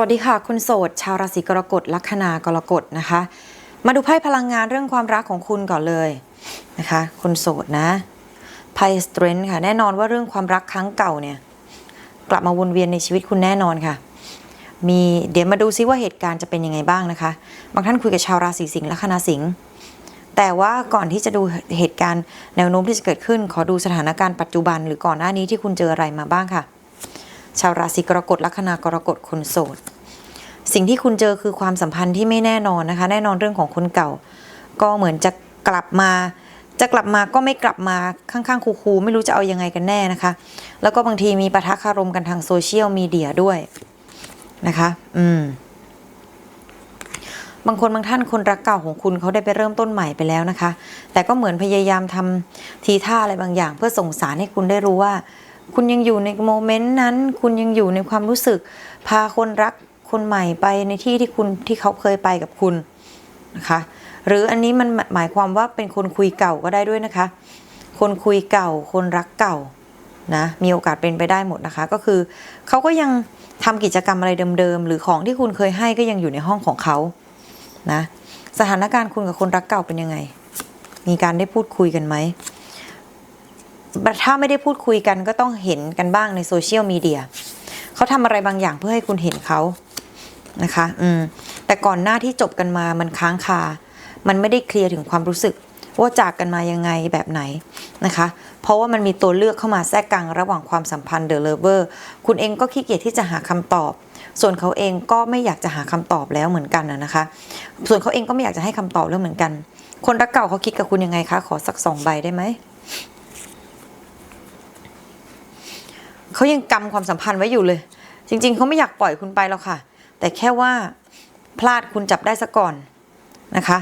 วัสดีค่ะ คุณโสด ชาวราศีกรกฎลัคนากรกฎนะคะ มาดูไพ่พลังงานเรื่องความรักของคุณก่อนเลยนะคะ คุณโสดนะไพ่สเตรนท์ค่ะ แน่นอนว่าเรื่องความรักครั้งเก่าเนี่ย กลับมาวนเวียนในชีวิตคุณแน่นอนค่ะ มีเดี๋ยวมาดูซิว่าเหตุการณ์จะเป็นยังไงบ้างนะคะ บางท่านคุยกับชาวราศีสิงห์ลัคนาสิงห์แต่ว่าก่อนที่จะดูเหตุการณ์แนวโน้มที่จะเกิดขึ้น ขอดูสถานการณ์ปัจจุบัน หรือก่อนหน้านี้ที่คุณเจออะไรมาบ้างค่ะ ชาวราศีกรกฎลัคนากรกฎคนโสด สิ่งที่คุณเจอคือความสัมพันธ์ที่ไม่แน่นอนนะคะ แน่นอนเรื่องของคนเก่า ก็เหมือนจะกลับมา จะกลับมาก็ไม่กลับมาข้างๆคูๆไม่รู้จะเอายังไงกันแน่นะคะ แล้วก็บางทีมีปะทะคารมกันทางโซเชียลมีเดียด้วยนะคะ อืมบางคนบางท่านคนรักเก่าของคุณเขาได้ไปเริ่มต้นใหม่ไปแล้วนะคะ แต่ก็เหมือนพยายามทำทีท่าอะไรบางอย่าง เพื่อส่งสารให้คุณได้รู้ว่า คุณยังอยู่ในโมเมนต์นั้น คุณยังอยู่ในความรู้สึก พาคนรักคนใหม่ไปในที่ที่คุณที่เขาเคยไปกับคุณนะคะ หรืออันนี้มันหมายความว่าเป็นคนคุยเก่าก็ได้ด้วยนะคะ คนคุยเก่า คนรักเก่านะมีโอกาสเป็นไปได้หมดนะคะ ก็คือเขาก็ยังทำกิจกรรมอะไรเดิมๆ หรือของที่คุณเคยให้ก็ยังอยู่ในห้องของเขานะสถานการณ์คุณกับคนรักเก่าเป็นยังไง มีการได้พูดคุยกันไหม ถ้าไม่ได้พูดคุยกันก็ต้องเห็นกันบ้างในโซเชียลมีเดียเขาทำอะไรบางอย่างเพื่อให้คุณเห็นเขานะคะ อืม แต่ก่อนหน้าที่จบกันมามันค้างคา มันไม่ได้เคลียร์ถึงความรู้สึก ว่าจากกันมายังไงแบบไหนนะคะ เพราะว่ามันมีตัวเลือกเข้ามาแทรกกลางระหว่างความสัมพันธ์เดอะเลเวอร์ คุณเองก็ขี้เกียจที่จะหาคำตอบ ส่วนเขาเองก็ไม่อยากจะหาคำตอบแล้วเหมือนกันนะคะ ส่วนเขาเองก็ไม่อยากจะให้คำตอบแล้วเหมือนกัน คนรักเก่าเขาคิดกับคุณยังไงคะ ขอสักสองใบได้ไหม เขายังกำความสัมพันธ์ไว้อยู่เลย จริง ๆเขาไม่อยากปล่อยคุณไปหรอกค่ะ แต่แค่ว่าพลาดคุณจับได้ซะก่อนนะคะ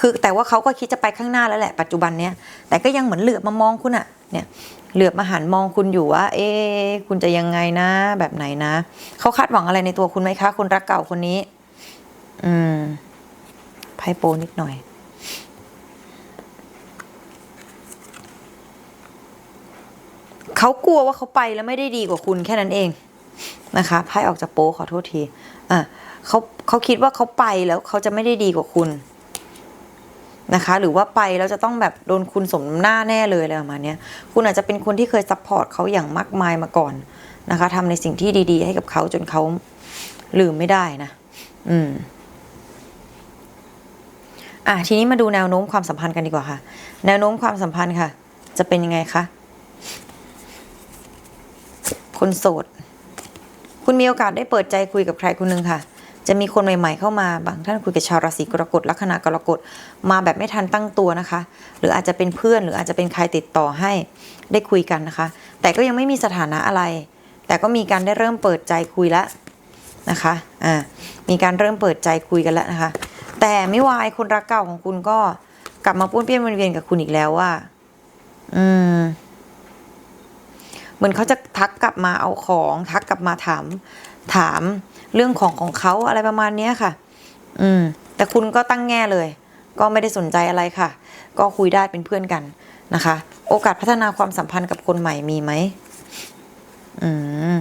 คือแต่ว่าเขาก็คิดจะไปข้างหน้าแล้วแหละปัจจุบันเนี้ยแต่ก็ยังเหมือนเหลือบมามองคุณอะเนี่ยเหลือบมาหันมองคุณอยู่ว่า เอ๊คุณจะยังไงนะ แบบไหนนะเขาคาดหวังอะไรในตัวคุณไหมคะคนรักเก่าคนนี้ อืมไพ่โปนิดหน่อย เขากลัวว่าเขาไปแล้วไม่ได้ดีกว่าคุณแค่นั้นเองนะคะไพ่ออกจากโป๊ขอโทษทีอะเขาเขาคิดว่าเขาไปแล้วเขาจะไม่ได้ดีกว่าคุณนะคะ หรือว่าไปแล้วจะต้องแบบโดนคุณสมหน้าแน่เลยอะไรประมาณนี้คุณอาจจะเป็นคนที่เคยซัพพอร์ตเขาอย่างมากมายมาก่อนนะคะทำในสิ่งที่ดีๆ ให้กับเขาจนเขาลืมไม่ได้นะ อืมอะทีนี้มาดูแนวโน้มความสัมพันธ์กันดีกว่าค่ะ แนวโน้มความสัมพันธ์ค่ะ จะเป็นยังไงคะ คนโสด คุณมีโอกาสได้เปิดใจคุยกับใครคนหนึ่งค่ะ จะมีคนใหม่ ๆ เข้ามาบางท่านคุยกับชาวราศีกรกฎลัคนากรกฎมาแบบไม่ทันตั้งตัวนะคะ หรืออาจจะเป็นเพื่อนหรืออาจจะเป็นใครติดต่อให้ได้คุยกันนะคะ แต่ก็ยังไม่มีสถานะอะไร แต่ก็มีการได้เริ่มเปิดใจคุยแล้วนะคะอ่ามีการเริ่มเปิดใจคุยกันแล้วนะคะ แต่ไม่วายคนรักเก่าของคุณก็กลับมาป้วนเปี้ยนวนเวียนกับคุณอีกแล้วว่า อืม มือนเขาจะทักกลับมาเอาของ ทักกลับมาถาม ถามเรื่องของของเขาอะไรประมาณเนี้ยค่ะ อืม แต่คุณก็ตั้งแง่เลย ก็ไม่ได้สนใจอะไรค่ะ ก็คุยได้เป็นเพื่อนกันนะคะ โอกาสพัฒนาความสัมพันธ์กับคนใหม่มีไหมอืม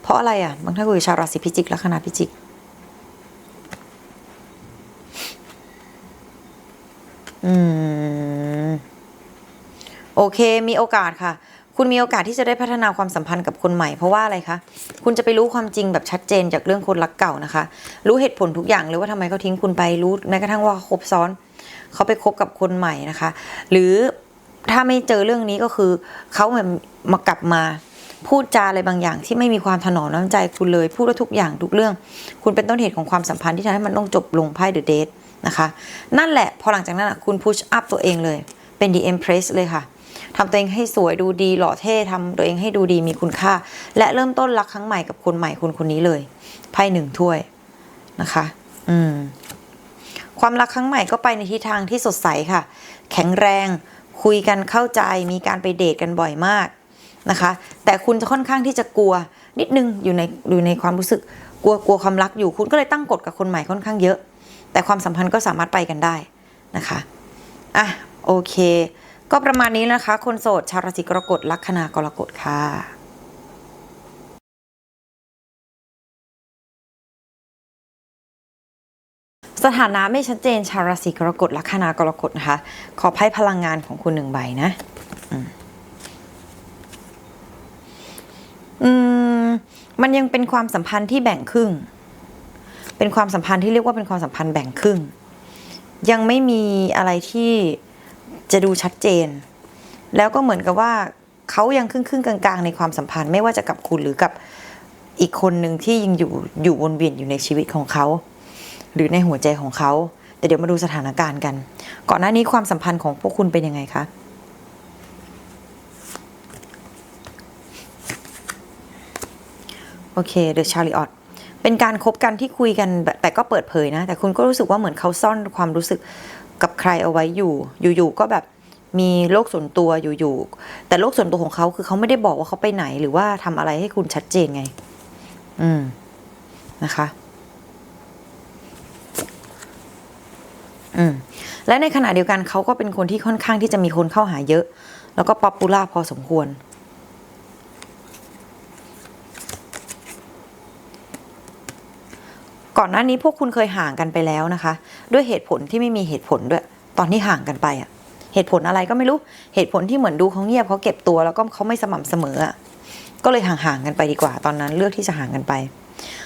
เพราะอะไรอะบางท่านคุยชาวราศีพิจิกลัคนาพิจิก อืม เค มีโอกาสค่ะ คุณมีโอกาสที่จะได้พัฒนาความสัมพันธ์กับคนใหม่ เพราะว่าอะไรคะ คุณจะไปรู้ความจริงแบบชัดเจนจากเรื่องคนรักเก่านะคะ รู้เหตุผลทุกอย่างเลยว่าทำไมเขาทิ้งคุณไปรู้แม้กระทั่งว่าคบซ้อน เขาไปคบกับคนใหม่นะคะ หรือถ้าไม่เจอเรื่องนี้ก็คือเขาเหมือนมากลับมาพูดจาอะไรบางอย่างที่ไม่มีความถนอมน้ำใจคุณเลย พูดว่าทุกอย่างทุกเรื่อง คุณเป็นต้นเหตุของความสัมพันธ์ที่ทำให้มันต้องจบลงไพ่เดอะเดทนะคะ นั่นแหละพอหลังจากนั้นคุณพุชอัพตัวเองเลยเป็น The Empress เลยค่ะ ทำตัวเองให้สวยดูดีหล่อเท่ทำตัวเองให้ดูดีมีคุณค่า และเริ่มต้นรักครั้งใหม่กับคนใหม่คนคนนี้เลยไพ่หนึ่งถ้วยนะคะ อืม ความรักครั้งใหม่ก็ไปในทิศทางที่สดใสค่ะ แข็งแรง คุยกันเข้าใจ มีการไปเดทกันบ่อยมากนะคะ แต่คุณจะค่อนข้างที่จะกลัว นิดนึงอยู่ในอยู่ในความรู้สึกกลัวกลัวความรักอยู่ คุณก็เลยตั้งกฎกับคนใหม่ค่อนข้างเยอะ แต่ความสัมพันธ์ก็สามารถไปกันได้นะคะ อะ โอเค ก็ประมาณนี้นะคะ คนโสดชาวราศีกรกฎลัคนากรกฎค่ะสถานะไม่ชัดเจนชาวราศีกรกฎลัคนากรกฎนะคะ ขอไพ่พลังงานของคุณหนึ่งใบนะอืมมันยังเป็นความสัมพันธ์ที่แบ่งครึ่ง เป็นความสัมพันธ์ที่เรียกว่าเป็นความสัมพันธ์แบ่งครึ่ง ยังไม่มีอะไรที่ จะดูชัดเจน แล้วก็เหมือนกับว่าเขายังครึ่งครึ่งๆกลางๆ ในความสัมพันธ์ไม่ว่าจะกับคุณหรือกับอีกคนหนึ่งที่ยังอยู่อยู่วนเวียนอยู่ในชีวิตของเขา หรือในหัวใจของเขา แต่เดี๋ยวมาดูสถานการณ์กัน ก่อนหน้านี้ความสัมพันธ์ของพวกคุณเป็นยังไงคะโอเคเดอะชาริออตเป็นการคบกันที่คุยกันแต่ก็เปิดเผยนะ แต่คุณก็รู้สึกว่าเหมือนเขาซ่อนความรู้สึก ใครเอาไว้อยู่ อยู่ๆก็แบบมีโลกส่วนตัวอยู่ๆแต่โลกส่วนตัวของเขาคือเขาไม่ได้บอกว่าเขาไปไหน หรือว่าทำอะไรให้คุณชัดเจนไง อืมนะคะ อืมและในขณะเดียวกันเขาก็เป็นคนที่ค่อนข้างที่จะมีคนเข้าหาเยอะ แล้วก็ป๊อปปูล่าพอสมควร ก่อนหน้านี้พวกคุณเคยห่างกันไปแล้วนะคะ ด้วยเหตุผลที่ไม่มีเหตุผลด้วย ตอนที่ห่างกันไปอะเหตุผลอะไรก็ไม่รู้เหตุผลที่เหมือนดูเขาเงียบเขาเก็บตัวแล้วก็เขาไม่สม่ำเสมออะก็เลยห่างๆกันไปดีกว่า ตอนนั้นเลือกที่จะห่างกันไป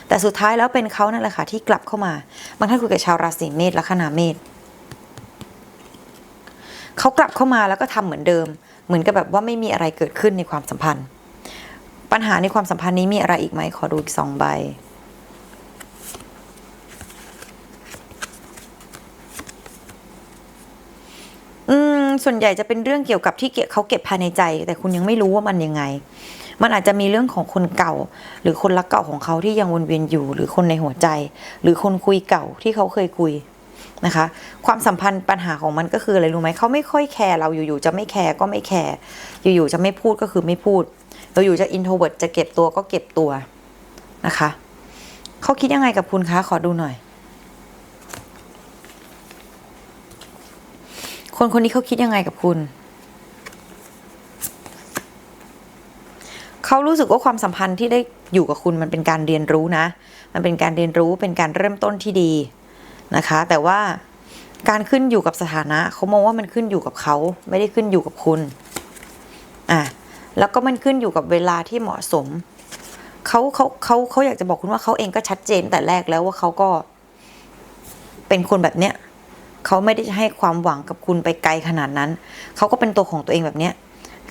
แต่สุดท้ายแล้วเป็นเขานั่นแหละค่ะที่กลับเข้ามาบางท่านคุยกับชาวราศีเมษและคนาเมษเขากลับเข้ามาแล้วก็ทำเหมือนเดิม เหมือนกับแบบว่าไม่มีอะไรเกิดขึ้นในความสัมพันธ์ ปัญหาในความสัมพันธ์นี้มีอะไรอีกไหมขอดูอีกสองใบ ส่วนใหญ่จะเป็นเรื่องเกี่ยวกับที่เก็บเขาเก็บภายในใจ แต่คุณยังไม่รู้ว่ามันยังไง มันอาจจะมีเรื่องของคนเก่า หรือคนรักเก่าของเขาที่ยังวนเวียนอยู่ หรือคนในหัวใจ หรือคนคุยเก่าที่เขาเคยคุยนะคะ ความสัมพันธ์ปัญหาของมันก็คืออะไรรู้ไหมเขาไม่ค่อยแคร์เราอยู่ๆจะไม่แคร์ก็ไม่แคร์อยู่ๆจะไม่พูดก็คือไม่พูดเราอยู่จะอินโทรเวิร์ตจะเก็บตัวก็เก็บตัวนะคะเขาคิดยังไงกับคุณคะขอดูหน่อย คนคนนี้เขาคิดยังไงกับคุณ เขารู้สึกว่าความสัมพันธ์ที่ได้อยู่กับคุณมันเป็นการเรียนรู้นะ มันเป็นการเรียนรู้เป็นการเริ่มต้นที่ดีนะคะ แต่ว่าการขึ้นอยู่กับสถานะ เขามองว่ามันขึ้นอยู่กับเขา ไม่ได้ขึ้นอยู่กับคุณอะแล้วก็มันขึ้นอยู่กับเวลาที่เหมาะสมเขาเขาเขาเขาอยากจะบอกคุณว่าเขาเองก็ชัดเจนแต่แรกแล้วว่าเขาก็เป็นคนแบบเนี้ย เขาไม่ได้ให้ความหวังกับคุณไปไกลขนาดนั้น เขาก็เป็นตัวของตัวเองแบบเนี้ย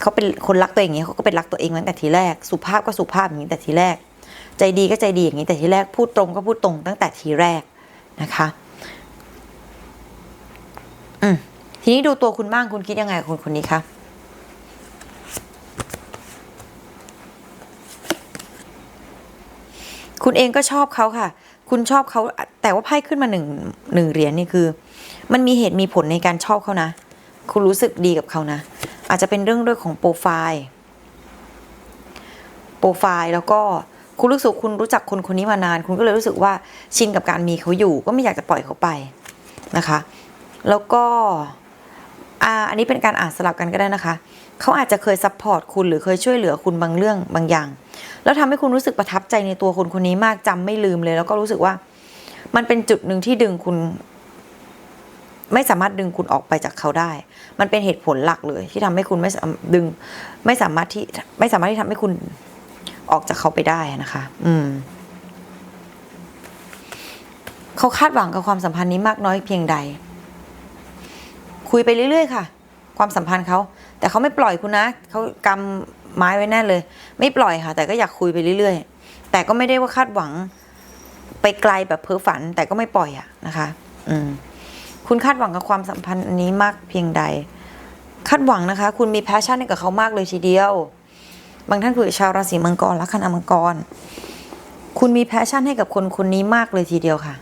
เขาเป็นคนรักตัวเองอย่างนี้เขาก็เป็นรักตัวเองตั้งแต่ทีแรก สุภาพก็สุภาพอย่างนี้แต่ทีแรก ใจดีก็ใจดีอย่างนี้แต่ทีแรก พูดตรงก็พูดตรงตั้งแต่ทีแรกนะคะอืมทีนี้ดูตัวคุณบ้างคุณคิดยังไงกับคนคนนี้คะคุณเองก็ชอบเขาค่ะ คุณชอบเขาแต่ว่าไพ่ขึ้นมาหนึ่งหนึ่งเหรียญนี่คือ มันมีเหตุมีผลในการชอบเขานะ คุณรู้สึกดีกับเขานะ อาจจะเป็นเรื่องเรื่องของโปรไฟล์ โปรไฟล์แล้วก็คุณรู้สึกคุณรู้จักคนคนนี้มานาน คุณก็เลยรู้สึกว่าชินกับการมีเขาอยู่ ก็ไม่อยากจะปล่อยเขาไปนะคะ แล้วก็อ่าอันนี้เป็นการอ่านสลับกันก็ได้นะคะ เขาอาจจะเคยซัพพอร์ตคุณหรือเคยช่วยเหลือคุณบางเรื่องบางอย่าง แล้วทำให้คุณรู้สึกประทับใจในตัวคนคนนี้มากจำไม่ลืมเลย แล้วก็รู้สึกว่า มันเป็นจุดหนึ่งที่ดึงคุณ ไม่สามารถดึงคุณออกไปจากเขาได้ มันเป็นเหตุผลหลักเลย ที่ทำให้คุณไม่ดึง ไม่สามารถที่ไม่สามารถที่ทำให้คุณออกจากเขาไปได้นะคะ อืม เขาคาดหวังกับความสัมพันธ์นี้มากน้อยเพียงใด คุยไปเรื่อยๆค่ะ ความสัมพันธ์เขา แต่เขาไม่ปล่อยคุณนะเขากำไม้ไว้แน่เลย ไม่ปล่อยค่ะ แต่ก็อยากคุยไปเรื่อยๆ แต่ก็ไม่ได้ว่าคาดหวัง ไปไกลแบบเพ้อฝัน แต่ก็ไม่ปล่อยอะนะคะ อืม คุณคาดหวังกับความสัมพันธ์อันนี้มากเพียงใด คาดหวังนะคะ คุณมีแพชชั่นให้กับเขามากเลยทีเดียว บางท่านคุยกับชาวราศีมังกรและคณะมังกร คุณมีแพชชั่นให้กับคนคนนี้มากเลยทีเดียวค่ะ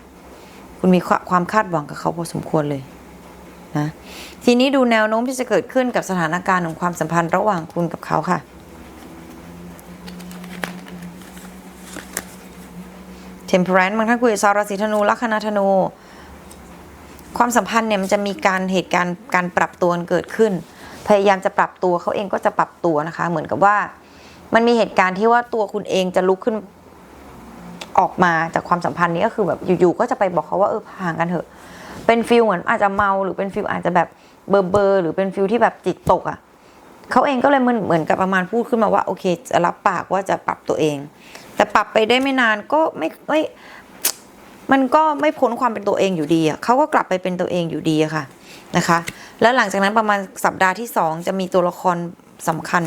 คุณมีความคาดหวังกับเขาพอสมควรเลยนะทีนี้ดูแนวโน้มที่จะเกิดขึ้นกับสถานการณ์ของความสัมพันธ์ระหว่างคุณกับเขาค่ะ temperance บางท่านคุยกับชาวราศีธนูลัคนาธนู ความสัมพันธ์เนี่ยมันจะมีการเหตุการณ์การปรับตัวเกิดขึ้น พยายามจะปรับตัวเขาเองก็จะปรับตัวนะคะ เหมือนกับว่า มันมีเหตุการณ์ที่ว่าตัวคุณเองจะลุกขึ้นออกมาจากความสัมพันธ์นี้ก็คือแบบอยู่ๆก็จะไปบอกเขาว่าเออห่างกันเถอะ เป็นฟิลเหมือนอาจจะเมาหรือเป็นฟิลอาจจะแบบเบอร์เบอร์หรือเป็นฟิลที่แบบจิตตกอะ่ะเขาเองก็เลยเหมือนเหมือนกับประมาณพูดขึ้นมาว่าโอเคจะรับปากว่าจะปรับตัวเอง แต่ปรับไปได้ไม่นานก็ไม่ไม่ มันก็ไม่พ้นความเป็นตัวเองอยู่ดีอะเขาก็กลับไปเป็นตัวเองอยู่ดีอะค่ะนะคะ แล้วหลังจากนั้นประมาณสัปดาห์ที่สองจะมีตัวละครสำคัญ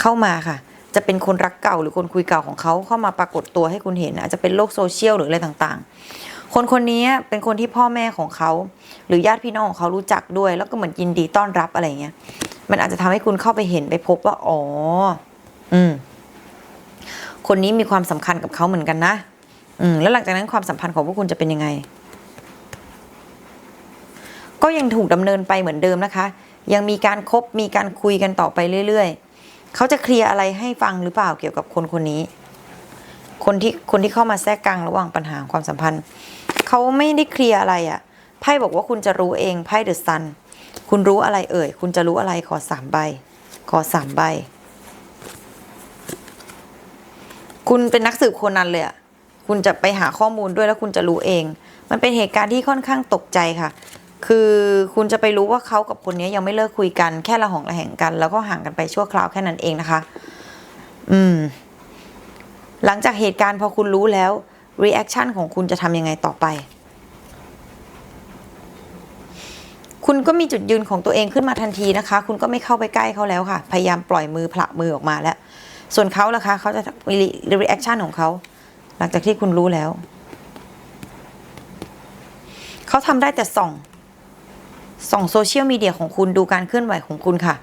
เข้ามาค่ะ จะเป็นคนรักเก่าหรือคนคุยเก่าของเขาเข้ามาปรากฏตัวให้คุณเห็นอาจจะเป็นโลกโซเชียลหรืออะไรต่างๆ คนคนนี้เป็นคนที่พ่อแม่ของเขา หรือญาติพี่น้องของเขารู้จักด้วย แล้วก็เหมือนยินดีต้อนรับอะไรเงี้ยมันอาจจะทำให้คุณเข้าไปเห็นไปพบว่า อ๋อ อืม คนนี้มีความสำคัญกับเขาเหมือนกันนะ อืมแล้วหลังจากนั้นความสัมพันธ์ของพวกคุณจะเป็นยังไง ก็ยังถูกดำเนินไปเหมือนเดิมนะคะ ยังมีการคบมีการคุยกันต่อไปเรื่อย ๆ เขาจะเคลียร์อะไรให้ฟังหรือเปล่าเกี่ยวกับคนคนนี้ คนที่คนที่เข้ามาแทรกกลางระหว่างปัญหาความสัมพันธ์ เขาไม่ได้เคลียร์อะไรอะ่ะไพ่บอกว่าคุณจะรู้เองไพ่เดอะซันคุณรู้อะไรเอ่ย คุณจะรู้อะไรขอสามใบ ขอสามใบ คุณเป็นนักสืบคนนั้นเลยอะ คุณจะไปหาข้อมูลด้วยแล้วคุณจะรู้เอง มันเป็นเหตุการณ์ที่ค่อนข้างตกใจค่ะ คือคุณจะไปรู้ว่าเขากับคนนี้ยังไม่เลิกคุยกันแค่ละหองละแหงกัน แล้วก็ห่างกันไปชั่วคราวแค่นั้นเองนะคะ อืม หลังจากเหตุการณ์พอคุณรู้แล้วรีแอคชั่นของคุณจะทำยังไงต่อไป คุณก็มีจุดยืนของตัวเองขึ้นมาทันทีนะคะ คุณก็ไม่เข้าไปใกล้เขาแล้วค่ะ พยายามปล่อยมือผละมือออกมาแล้ว ส่วนเขาล่ะคะ เขาจะมีรีแอคชั่นของเขา หลังจากที่คุณรู้แล้ว เขาทำได้แต่ส่อง ส่องโซเชียลมีเดียของคุณดูการเคลื่อนไหวของคุณค่ะ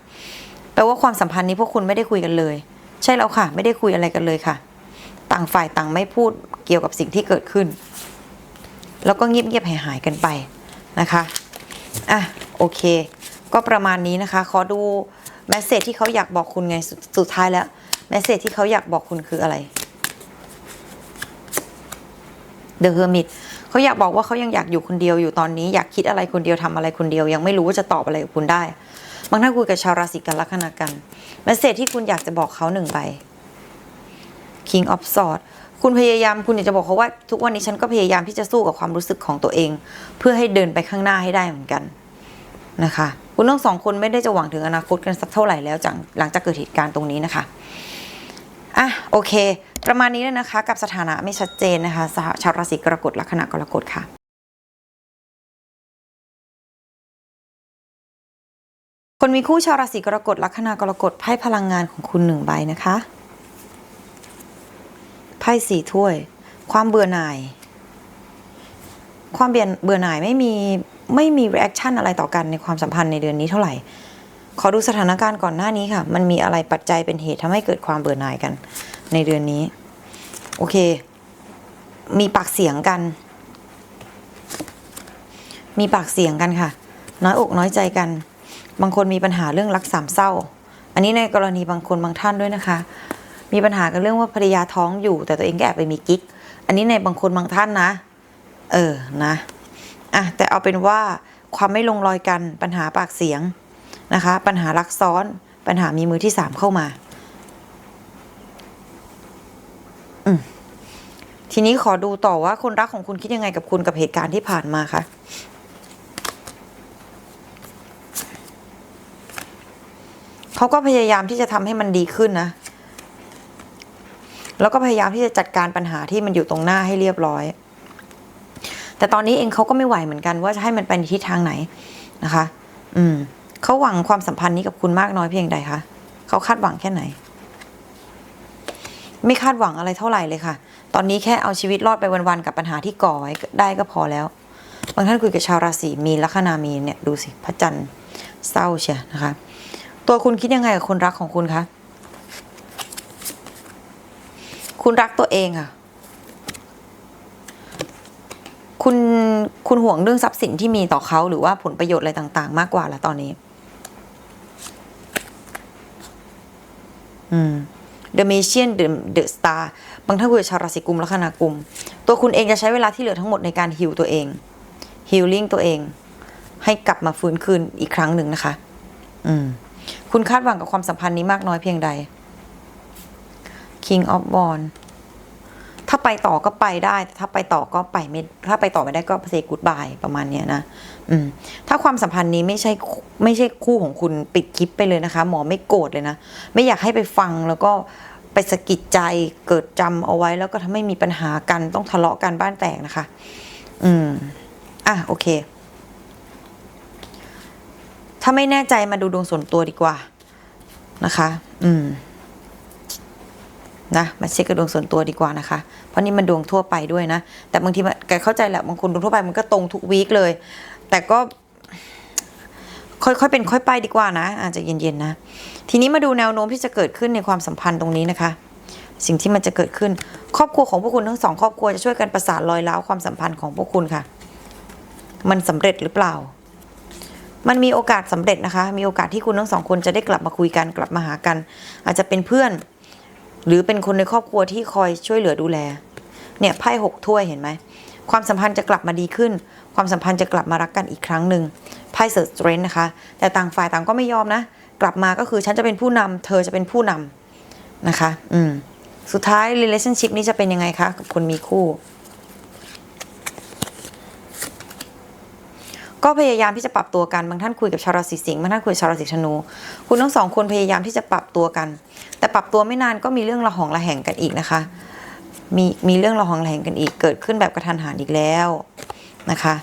แปลว่าความสัมพันธ์นี้พวกคุณไม่ได้คุยกันเลย ใช่แล้วค่ะ ไม่ได้คุยอะไรกันเลยค่ะ ต่างฝ่ายต่างไม่พูดเกี่ยวกับสิ่งที่เกิดขึ้น แล้วก็เงียบๆหายๆกันไปนะคะอะโอเค ก็ประมาณนี้นะคะ ขอดูแมสเซจที่เขาอยากบอกคุณไงสสุดท้ายแล้วแมสเซจที่เขาอยากบอกคุณคืออะไร The Hermit เขาอยากบอกว่าเขายังอยากอยู่คนเดียวอยู่ตอนนี้อยากคิดอะไรคนเดียวทำอะไรคนเดียว ยังไม่รู้ว่าจะตอบอะไรกับคุณได้ บางท่านคุยกับชาวราศีกันลัคนากันแมสเซจที่คุณอยากจะบอกเขาหนึ่งใบ King of Swords คุณพยายามคุณอยากจะบอกเขาว่า ทุกวันนี้ฉันก็พยายามที่จะสู้กับความรู้สึกของตัวเอง เพื่อให้เดินไปข้างหน้าให้ได้เหมือนกันนะคะ คุณทั้งสองคนไม่ได้จะหวังถึงอนาคตกันสักเท่าไหร่แล้วจากหลังจากเกิดเหตุการณ์ตรงนี้นะคะอะโอเค ประมาณนี้เลยนะคะ กับสถานะไม่ชัดเจนนะคะ ชาวราศีกรกฎลัคนากรกฎค่ะคนมีคู่ชาวราศีกรกฎลัคนากรกฎไพ่พลังงานของคุณหนึ่งใบนะคะไพ่สี่ถ้วย ความเบื่อหน่าย ความเบื่อเบื่อหน่ายไม่มีไม่มี reaction อะไรต่อกันในความสัมพันธ์ในเดือนนี้เท่าไหร่ ขอดูสถานการณ์ก่อนหน้านี้ค่ะ มันมีอะไรปัจจัยเป็นเหตุทำให้เกิดความเบื่อหน่ายกัน ในเดือนนี้ โอเค มีปากเสียงกัน มีปากเสียงกันค่ะ น้อยอกน้อยใจกัน บางคนมีปัญหาเรื่องรักสามเศร้า อันนี้ในกรณีบางคนบางท่านด้วยนะคะ มีปัญหากันเรื่องว่าภรรยาท้องอยู่ แต่ตัวเองก็แอบไปมีกิ๊ก อันนี้ในบางคนบางท่านนะ เออนะอะแต่เอาเป็นว่าความไม่ลงรอยกันปัญหาปากเสียงนะคะ ปัญหารักซ้อน ปัญหามีมือที่สามเข้ามา อืม ทีนี้ขอดูต่อว่าคนรักของคุณคิดยังไงกับคุณกับเหตุการณ์ที่ผ่านมาคะเขาก็พยายามที่จะทำให้มันดีขึ้นนะ แล้วก็พยายามที่จะจัดการปัญหาที่มันอยู่ตรงหน้าให้เรียบร้อย แต่ตอนนี้เองเขาก็ไม่ไหวเหมือนกัน ว่าจะให้มันไปในทิศทางไหนนะคะ อืมเขาหวังความสัมพันธ์นี้กับคุณมากน้อยเพียงใดคะเขาคาดหวังแค่ไหน ไม่คาดหวังอะไรเท่าไหร่เลยค่ะ ตอนนี้แค่เอาชีวิตรอดไปวันๆกับปัญหาที่ก่อไว้ได้ก็พอแล้ว บางท่านคุยกับชาวราศีมีนลัคนามีนเนี่ยดูสิพระจันทร์เศร้าเชียนะคะ ตัวคุณคิดยังไงกับคนรักของคุณคะคุณรักตัวเองอะคุณคุณห่วงเรื่องทรัพย์สินที่มีต่อเขาหรือว่าผลประโยชน์อะไรต่าง ๆ มากกว่าละตอนนี้ อืม The Magician The The Star บางท่านคุยกับชาวราศีกุมลัคนากุม ตัวคุณเองจะใช้เวลาที่เหลือทั้งหมดในการฮิวตัวเองฮิลลิ่งตัวเอง ให้กลับมาฟื้นคืนอีกครั้งหนึ่งนะคะ อืม คุณคาดหวังกับความสัมพันธ์นี้มากน้อยเพียงใด King of w a n d ถ้าไปต่อก็ไปได้แต่ถ้าไปต่อก็ไปไม่ถ้าไปต่อไม่ได้ก็เซกูดบายประมาณเนี้ยนะอืมถ้าความสัมพันธ์นี้ไม่ใช่ไม่ใช่คู่ของคุณปิดคลิปไปเลยนะคะ หมอไม่โกรธเลยนะ ไม่อยากให้ไปฟังแล้วก็ไปสะกิดใจเกิดจำเอาไว้ แล้วก็ทำให้มีปัญหากันต้องทะเลาะกันบ้านแตกนะคะ อืมอะโอเค ถ้าไม่แน่ใจมาดูดวงส่วนตัวดีกว่านะคะ อืม นะมาเช็คกระดวงส่วนตัวดีกว่านะคะ เพราะนี่มันดวงทั่วไปด้วยนะ แต่บางทีแกเข้าใจแหละบางคนดวงทั่วไปมันก็ตรงทุกวีคเลย แต่ก็ ค่อยๆเป็นค่อยไปดีกว่านะ อาจจะเย็นๆนะ ทีนี้มาดูแนวโน้มที่จะเกิดขึ้นในความสัมพันธ์ตรงนี้นะคะ สิ่งที่มันจะเกิดขึ้น ครอบครัวของพวกคุณทั้งสองครอบครัวจะช่วยกันประสานรอยร้าวความสัมพันธ์ของพวกคุณค่ะ มันสำเร็จหรือเปล่า มันมีโอกาสสำเร็จนะคะ มีโอกาสที่คุณทั้งสองคนจะได้กลับมาคุยกันกลับมาหากัน อาจจะเป็นเพื่อน หรือเป็นคนในครอบครัวที่คอยช่วยเหลือดูแล เนี่ยไพ่หกถ้วยเห็นไหม ความสัมพันธ์จะกลับมาดีขึ้น ความสัมพันธ์จะกลับมารักกันอีกครั้งหนึ่งไพ่เซิร์สเตรนนะคะ แต่ต่างฝ่ายต่างก็ไม่ยอมนะ กลับมาก็คือฉันจะเป็นผู้นำเธอจะเป็นผู้นำนะคะ อืม สุดท้าย relationship นี้จะเป็นยังไงคะกับคนมีคู่ ก็พยายามที่จะปรับตัวกัน บางท่านคุยกับชาวราศีสิงห์บางท่านคุยกับชาวราศีธนู คุณทั้งสองคนพยายามที่จะปรับตัวกัน แต่ปรับตัวไม่นานก็มีเรื่องระหองระแหงกันอีกนะคะ มีมีเรื่องระหองระแหงกันอีก เกิดขึ้นแบบกระทันหันอีกแล้วนะคะ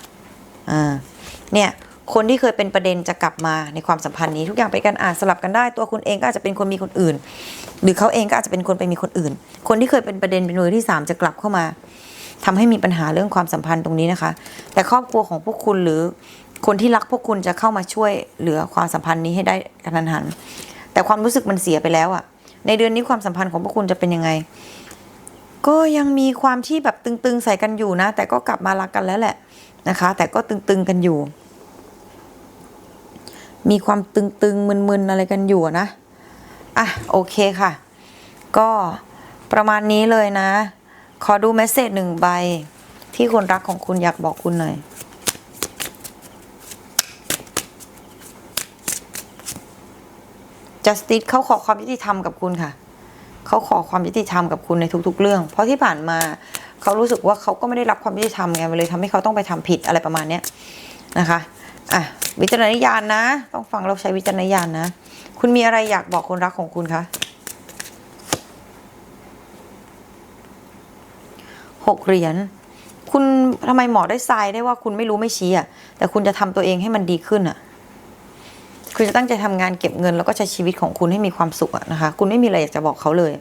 อ่าเนี่ยคนที่เคยเป็นประเด็นจะกลับมาในความสัมพันธ์นี้ทุกอย่างเป็นการอ่านสลับกันได้ ตัวคุณเองก็อาจจะเป็นคนมีคนอื่น หรือเขาเองก็อาจจะเป็นคนไปมีคนอื่น คนที่เคยเป็นประเด็นเป็นมือที่สามจะกลับเข้ามา ทำให้มีปัญหาเรื่องความสัมพันธ์ตรงนี้นะคะ แต่ครอบครัวของพวกคุณหรือคนที่รักพวกคุณจะเข้ามาช่วยเหลือความสัมพันธ์นี้ให้ได้กระทันหัน แต่ความรู้สึกมันเสียไปแล้วอะในเดือนนี้ความสัมพันธ์ของพวกคุณจะเป็นยังไง ก็ยังมีความที่แบบตึงๆใส่กันอยู่นะ แต่ก็กลับมารักกันแล้วแหละนะคะ แต่ก็ตึงๆกันอยู่ มีความตึงๆมึนๆอะไรกันอยู่นะอะโอเคค่ะ ก็ประมาณนี้เลยนะ ขอดูเมสเซจหนึ่งใบ ที่คนรักของคุณอยากบอกคุณหน่อย justice เขาขอความยุติธรรมกับคุณค่ะ เขาขอความยุติธรรมกับคุณในทุก ๆ เรื่อง เพราะที่ผ่านมาเขารู้สึกว่าเขาก็ไม่ได้รับความยุติธรรมไงมันเลยทำให้เขาต้องไปทำผิดอะไรประมาณเนี้ยนะคะอะวิจารณญาณนะ ต้องฟังเราใช้วิจารณญาณนะ คุณมีอะไรอยากบอกคนรักของคุณคะ หกเหรียญคุณทำไมหมอได้ทรายได้ว่าคุณไม่รู้ไม่ชี้อะแต่คุณจะทำตัวเองให้มันดีขึ้นอะคุณจะตั้งใจทำงานเก็บเงิน แล้วก็ใช้ชีวิตของคุณให้มีความสุขอะนะคะ คุณไม่มีอะไรอยากจะบอกเขาเลย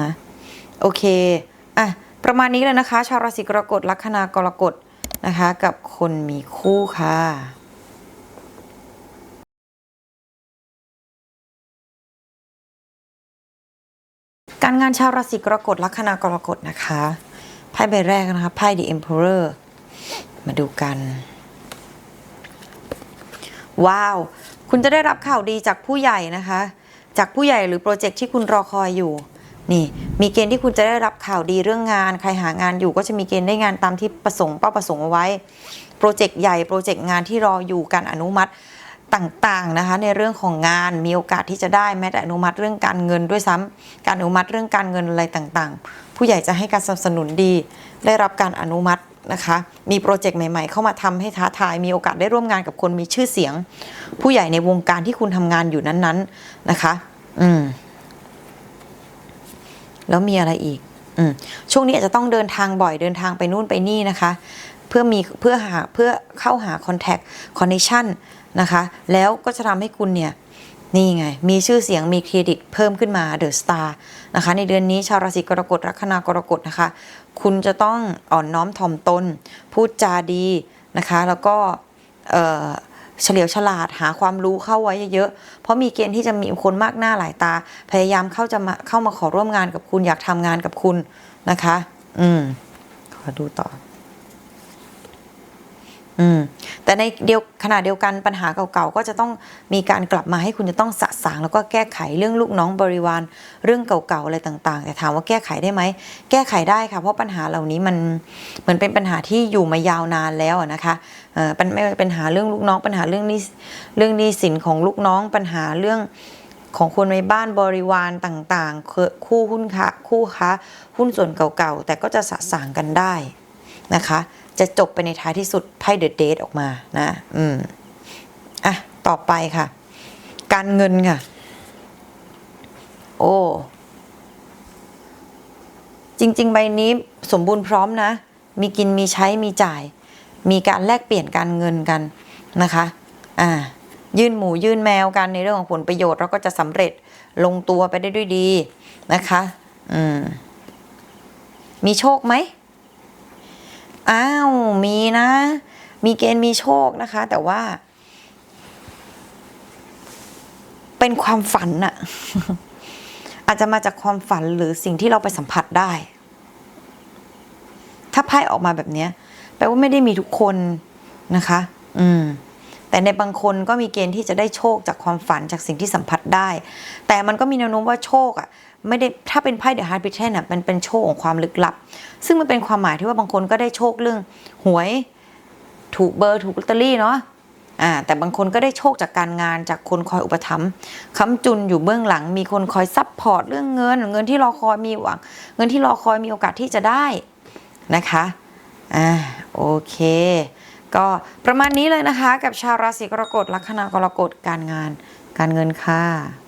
นะโอเคอะประมาณนี้เลยนะคะ ชาวราศีกรกฎลัคนากรกฎนะคะ กับคนมีคู่ค่ะการงานชาวราศีกรกฎลัคนากรกฎนะคะ ไพ่ใบแรกนะคะไพ่ The Emperor มาดูกัน ว้าว คุณจะได้รับข่าวดีจากผู้ใหญ่นะคะ จากผู้ใหญ่หรือโปรเจกต์ที่คุณรอคอยอยู่นี่มีเกณฑ์ที่คุณจะได้รับข่าวดีเรื่องงาน ใครหางานอยู่ก็จะมีเกณฑ์ได้งานตามที่ประสงค์เป้าประสงค์เอาไว้ โปรเจกต์ใหญ่โปรเจกต์งานที่รออยู่การอนุมัติ ต่างๆนะคะในเรื่องของงานมีโอกาสที่จะได้แม้แต่อนุมัติเรื่องการเงินด้วยซ้ำการอนุมัติเรื่องการเงินอะไรต่างๆ ผู้ใหญ่จะให้การสนับสนุนดี ได้รับการอนุมัตินะคะมีโปรเจกต์ใหม่ๆ เข้ามาทำให้ท้าทาย มีโอกาสได้ร่วมงานกับคนมีชื่อเสียง ผู้ใหญ่ในวงการที่คุณทำงานอยู่นั้นๆนะคะอืมแล้วมีอะไรอีกอืมช่วงนี้อาจจะต้องเดินทางบ่อยเดินทางไปนู่นไปนี่นะคะ เพื่อมีเพื่อหาเพื่อเข้าหา contact connection น นะคะ แล้วก็จะทำให้คุณเนี่ยนี่ไง มีชื่อเสียงมีเครดิตเพิ่มขึ้นมาเดอะสตาร์นะคะ ในเดือนนี้ชาวราศีกรกฎลัคนากรกฎนะคะ คุณจะต้องอ่อนน้อมถ่อมตน พูดจาดีนะคะ แล้วก็เอ่อเฉลียวฉลาดหาความรู้เข้าไว้เยอะๆ เพราะมีเกณฑ์ที่จะมีคนมากหน้าหลายตา พยายามเข้าจะมาเข้ามาขอร่วมงานกับคุณอยากทำงานกับคุณนะคะ อืม ขอดูต่อ อืมแต่ในเดียวขณะเดียวกันปัญหาเก่าๆก็จะต้องมีการกลับมาให้คุณจะต้องสะสางแล้วก็แก้ไขเรื่องลูกน้องบริวารเรื่องเก่าๆอะไรต่างๆ แต่ถามว่าแก้ไขได้ไหมแก้ไขได้ค่ะเพราะปัญหาเหล่านี้มันเหมือนเป็นปัญหาที่อยู่มายาวนานแล้วนะคะเออปัญไม่ว่าเป็นปัญหาเรื่องลูกน้องปัญหาเรื่องนี้เรื่องนี้สินของลูกน้องปัญหาเรื่องของคนในบ้านบริวารต่างๆคคู่หุ้นค้าคู่ค้าหุ้นส่วนเก่าๆ แต่ก็จะสะสางกันได้นะคะ จะจบไปในท้ายที่สุดไพ่เดอะเดทออกมานะอืมอะต่อไปค่ะ การเงินค่ะ โอ้จริง ๆ ใบนี้สมบูรณ์พร้อมนะ มีกินมีใช้มีจ่าย มีการแลกเปลี่ยนการเงินกันนะคะ อ่า ยื่นหมูยื่นแมวกันในเรื่องของผลประโยชน์เราก็จะสำเร็จลงตัวไปได้ด้วยดีนะคะ อืม มีโชคไหม อ้าวมีนะ มีเกณฑ์มีโชคนะคะ แต่ว่า เป็นความฝันอะอาจจะมาจากความฝันหรือสิ่งที่เราไปสัมผัสได้ ถ้าไพ่ออกมาแบบนี้แปลว่าไม่ได้มีทุกคนนะคะ อืม แต่ในบางคนก็มีเกณฑ์ที่จะได้โชคจากความฝันจากสิ่งที่สัมผัสได้ แต่มันก็มีแนวโน้มว่าโชคอะไม่ได้ถ้าเป็นไพ่เดอะฮาร์ดพิเทนอะมันเป็นโชคของความลึกลับ ซึ่งมันเป็นความหมายที่ว่าบางคนก็ได้โชคเรื่องหวยถูกเบอร์ถูกลอตเตอรี่เนาะอ่าแต่บางคนก็ได้โชคจากการงานจากคนคอยอุปถัมภ์ค้ำจุนอยู่เบื้องหลัง มีคนคอยซับพอร์ตเรื่องเงิน เงินที่รอคอยมีหวัง เงินที่รอคอยมีโอกาสที่จะได้นะคะอ่าโอเค ก็ประมาณนี้เลยนะคะ กับชาวราศีกรกฎลัคนากรกฎการงาน การเงินค่ะ